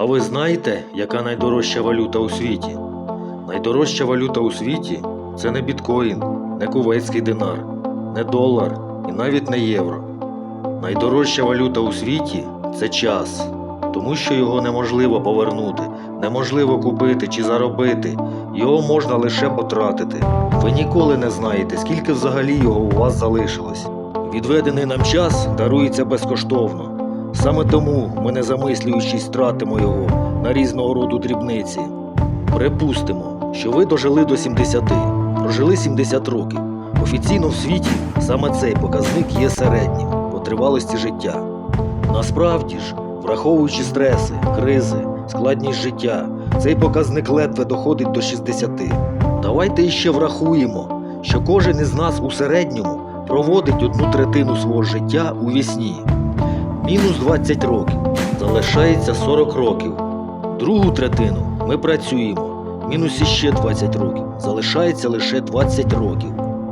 А ви знаєте, яка найдорожча валюта у світі? Найдорожча валюта у світі це не біткоін, не кувейтський динар, не долар і навіть не євро. Найдорожча валюта у світі це час, тому що його неможливо повернути, неможливо купити чи заробити, його можна лише потратити. Ви ніколи не знаєте, скільки взагалі його у вас залишилось. Відведений нам час дарується безкоштовно. Саме тому ми, не замислюючись, тратимо його на різного роду дрібниці. Припустимо, що ви дожили до 70, прожили 70 років. Офіційно в світі саме цей показник є середнім по тривалості життя. Насправді ж, враховуючи стреси, кризи, складність життя, цей показник ледве доходить до 60. Давайте іще врахуємо, що кожен із нас у середньому проводить одну третину свого життя у вісні. Мінус 20 років, залишається 40 років. Другу третину ми працюємо, мінус іще 20 років, залишається лише 20 років.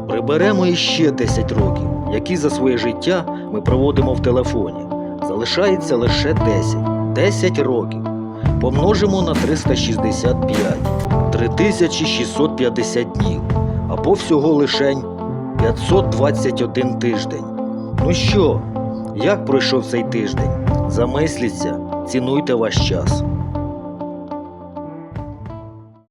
Приберемо іще 10 років, які за своє життя ми проводимо в телефоні. Залишається лише 10. 10 років. Помножимо на 365. 3650 днів. Або всього лишень 521 тиждень. Ну що, як пройшов цей тиждень? Замисліться, цінуйте ваш час.